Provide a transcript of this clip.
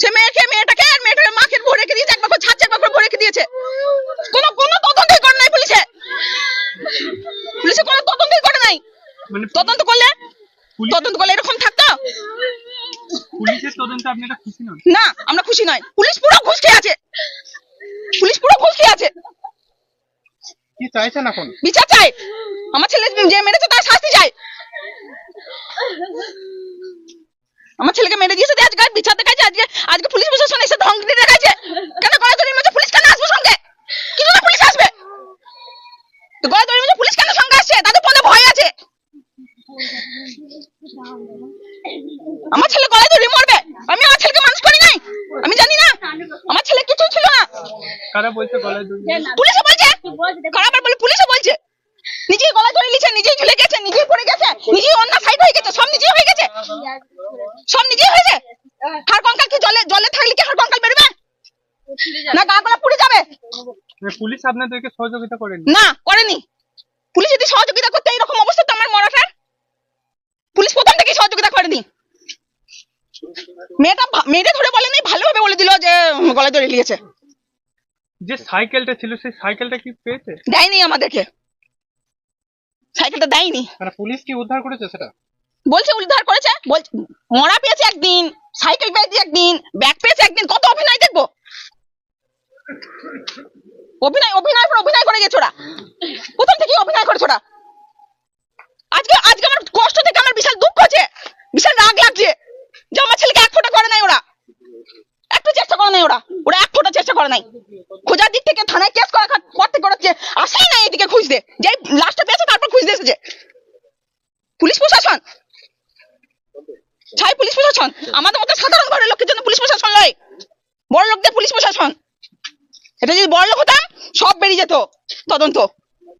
সে মেয়েকে মেয়েটাকে আর মেয়েটার মাকে ভরে রেখে দিয়েছে একবার করে ছাড়ছে একবার করে ভরে রেখে দিয়েছে। কোনো কোনো তদন্তই করে নাই পুলিশে। পুলিশে কোনো তদন্তই করে নাই। মানে তদন্ত করলে তদন্ত করলে এরকম থাকতো? পুলিশের তদন্তে আপনারা খুশি নন? না আমরা খুশি নয়। পুলিশ পুরো ঘুষ খেয়ে আছে। পুলিশ পুরো ঘুষ খেয়ে আছে। কি চাইছেন এখন? বিচার চাই। আমার ছেলে যে মেরেছে তার শাস্তি চাই। আমার ছেলেকে মেরে দিয়েছে দিয়ে আজকে আর বিচার দেখাচ্ছে আজকে আজকে পুলিশ প্রশাসন এসে ধমকি দেখাচ্ছে কেন গলাদড়ির মধ্যে পুলিশ কেন আসবে সঙ্গে? কি জন্য পুলিশ আসবে? গলাদড়ির মধ্যে পুলিশ কেন সঙ্গে আসছে? তাদের মনে ভয় আছে। আমার ছেলে গলায় দড়ি মরবে। আমি আমার ছেলেকে মানুষ করি নাই। আমি জানি না। আমার ছেলে কিছুই ছিল না। কারা বলছে গলায় দড়ি পুলিশে বলছে। খারাপ বলে পুলিশে বলছে? নিজেই গলায় ধরে নিয়েছে নিজেই ঝুলে গেছে নিজেই পড়ে গেছে নিজেই অন্য সাইড হয়ে গেছে সব নিজেই হয়ে গেছে। সব নিজেই হয়েছে। হাড় কঙ্কাল কি জলে জলে থাকলে কি হাড় কঙ্কাল বেরোবে? না গা গলা পুড়ে যাবে। মানে পুলিশ আপনাদেরকে সহযোগিতা করেন? না করেনি। পুলিশ যদি সহযোগিতা করতে এরকম অবস্থা তো আমার মরাটার পুলিশ প্রথম থেকেই সহযোগিতা করেনি। মেয়েটা মেয়েটা ধরে বলেনি ভালোভাবে বলে দিল যে গলায় ধরে নিয়েছে যে সাইকেলটা ছিল সেই সাইকেলটা কি পেয়েছে? দেয়নি আমাদেরকে। সাইকেলটা দেয়নি। মানে পুলিশ কি উদ্ধার করেছে সেটা? বলছে উদ্ধার করেছে বলছে মরা পেয়েছে একদিন। সাইকেল পেয়েছে একদিন, ব্যাগ পেয়েছে একদিন, কত অভিনয় দেখব? অভিনয় অভিনয় পর অভিনয় করে গেছে ওরা। প্রথম থেকেই অভিনয় করেছে ওরা? আজকে আজকে আমার কষ্ট থেকে আমার বিশাল দুঃখ আছে বিশাল রাগ লাগছে যে আমার ছেলেকে এক ফোঁটা করে নাই ওরা। একটু চেষ্টা করে নাই ওরা। ওরা এক ফোঁটা চেষ্টা করে নাই। খোঁজার দিক থেকে থানায় কেস করা পর থেকে ওরা আসেই না এদিকে খুঁজতে। যে লাস্টে পেয়েছে তারপর খুঁজতে এসেছে। পুলিশ প্রশাসন ছাই পুলিশ প্রশাসন? আমাদের মতো সাধারণ ঘরের লোকের জন্য পুলিশ প্রশাসন নয়। বড় লোকদের পুলিশ প্রশাসন। এটা যদি বড় লোক হতাম সব বেরিয়ে যেত তদন্ত।